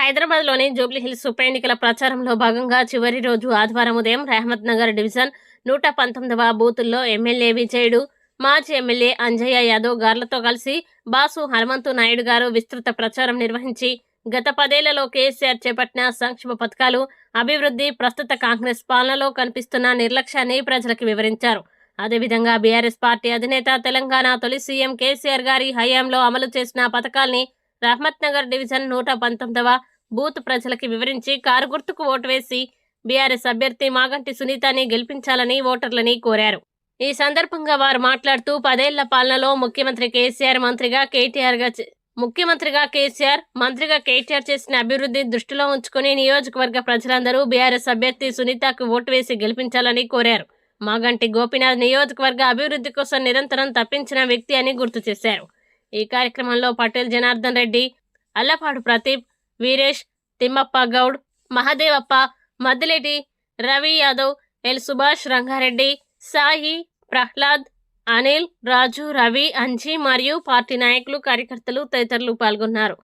హైదరాబాద్లోని జూబ్లీహిల్స్ ఉప ఎన్నికల ప్రచారంలో భాగంగా చివరి రోజు ఆదివారం ఉదయం రహమత్ నగర్ డివిజన్ నూట పంతొమ్మిదవ బూతుల్లో ఎమ్మెల్యే విజయుడు మాజీ ఎమ్మెల్యే అంజయ్య యాదవ్ గార్లతో కలిసి బాసు హనుమంతు నాయుడు గారు విస్తృత ప్రచారం నిర్వహించి గత పదేళ్ళలో కేసీఆర్ చేపట్టిన సంక్షేమ పథకాలు అభివృద్ధి ప్రస్తుత కాంగ్రెస్ పాలనలో కనిపిస్తున్న నిర్లక్ష్యాన్ని ప్రజలకు వివరించారు. అదేవిధంగా బీఆర్ఎస్ పార్టీ అధినేత తెలంగాణ తొలి సీఎం కేసీఆర్ గారి హయాంలో అమలు చేసిన పథకాల్ని రహమత్ నగర్ డివిజన్ నూట పంతొమ్మిదవ బూత్ ప్రజలకి వివరించి కారు గుర్తుకు ఓటు వేసి బీఆర్ఎస్ అభ్యర్థి మాగంటి సునీతని గెలిపించాలని ఓటర్లని కోరారు. ఈ సందర్భంగా వారు మాట్లాడుతూ పదేళ్ళ పాలనలో ముఖ్యమంత్రి కేసీఆర్ మంత్రిగా కేటీఆర్గా ముఖ్యమంత్రిగా కేసీఆర్ మంత్రిగా కేటీఆర్ చేసిన అభివృద్ధి దృష్టిలో ఉంచుకుని నియోజకవర్గ ప్రజలందరూ బీఆర్ఎస్ అభ్యర్థి సునీతకు ఓటు వేసి గెలిపించాలని కోరారు. మాగంటి గోపీనాథ్ నియోజకవర్గ అభివృద్ధి కోసం నిరంతరం తప్పించిన వ్యక్తి అని గుర్తు చేశారు. ఈ కార్యక్రమంలో పటేల్ జనార్దన్ రెడ్డి అల్లపాడు ప్రదీప్ వీరేష్ తిమ్మప్ప గౌడ్ మహదేవప్ప మద్దిలేటి రవి యాదవ్ ఎల్ సుభాష్ రంగారెడ్డి సాయి ప్రహ్లాద్ అనిల్ రాజు రవి అంజీ మరియు పార్టీ నాయకులు కార్యకర్తలు తదితరులు పాల్గొన్నారు.